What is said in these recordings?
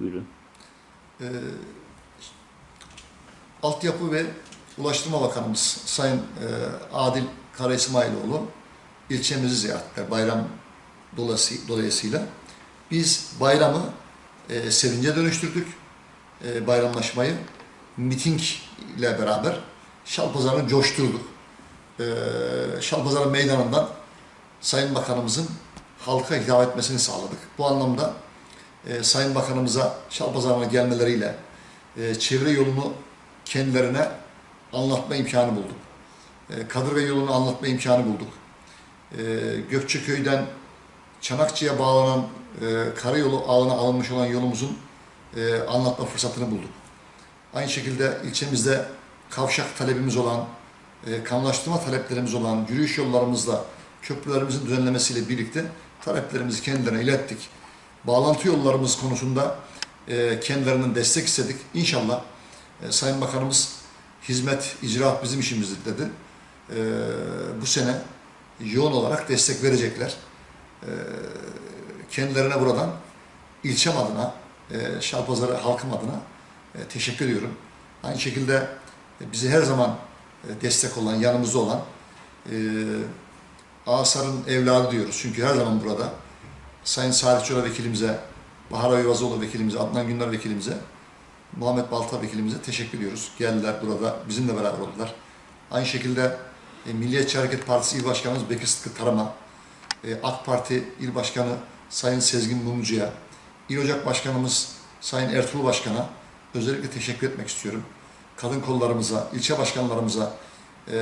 Buyurun. Ee, Altyapı ve Ulaştırma Bakanımız Sayın e, Adil Kara İsmailoğlu ilçemizi ziyaret etti bayram dolası, dolayısıyla. Biz bayramı e, sevince dönüştürdük. E, bayramlaşmayı miting ile beraber Şalpazarı'nı coşturduk. E, Şalpazarı meydanından Sayın Bakanımızın halka hitap etmesini sağladık. Bu anlamda e, Sayın Bakanımıza Şalpazarı'na gelmeleriyle e, çevre yolunu kendilerine anlatma imkanı bulduk. E, Kadırga yolunu anlatma imkanı bulduk. E, Gökçeköy'den Çanakçı'ya bağlanan e, karayolu ağına alınmış olan yolumuzun e, anlatma fırsatını bulduk. Aynı şekilde ilçemizde kavşak talebimiz olan, e, kanlaştırma taleplerimiz olan yürüyüş yollarımızla köprülerimizin düzenlemesiyle birlikte taleplerimizi kendilerine ilettik. Bağlantı yollarımız konusunda e, kendilerinin destek istedik. İnşallah e, Sayın Bakanımız hizmet, icraat bizim işimizdir dedi. E, bu sene yoğun olarak destek verecekler. E, kendilerine buradan ilçem adına, e, Şalpazarı halkım adına e, teşekkür ediyorum. Aynı şekilde e, bizi her zaman e, destek olan, yanımızda olan e, Asar'ın evladı diyoruz. Çünkü her zaman burada. Sayın Salih Çora vekilimize, Bahar Ayvazoğlu vekilimize, Adnan Günler vekilimize, Muhammed Balta vekilimize teşekkür ediyoruz. Geldiler burada, bizimle beraber oldular. Aynı şekilde e, Milliyetçi Hareket Partisi İl Başkanımız Bekir Sıtkı Tarama, e, AK Parti İl Başkanı Sayın Sezgin Mumcu'ya, İl Ocak Başkanımız Sayın Ertuğrul Başkan'a özellikle teşekkür etmek istiyorum. Kadın kollarımıza, ilçe başkanlarımıza, e,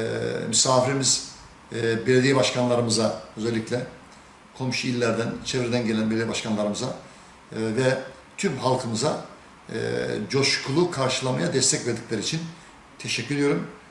misafirimiz e, belediye başkanlarımıza özellikle komşu illerden, çevreden gelen belediye başkanlarımıza e, ve tüm halkımıza e, coşkulu karşılamaya destek verdikleri için teşekkür ediyorum.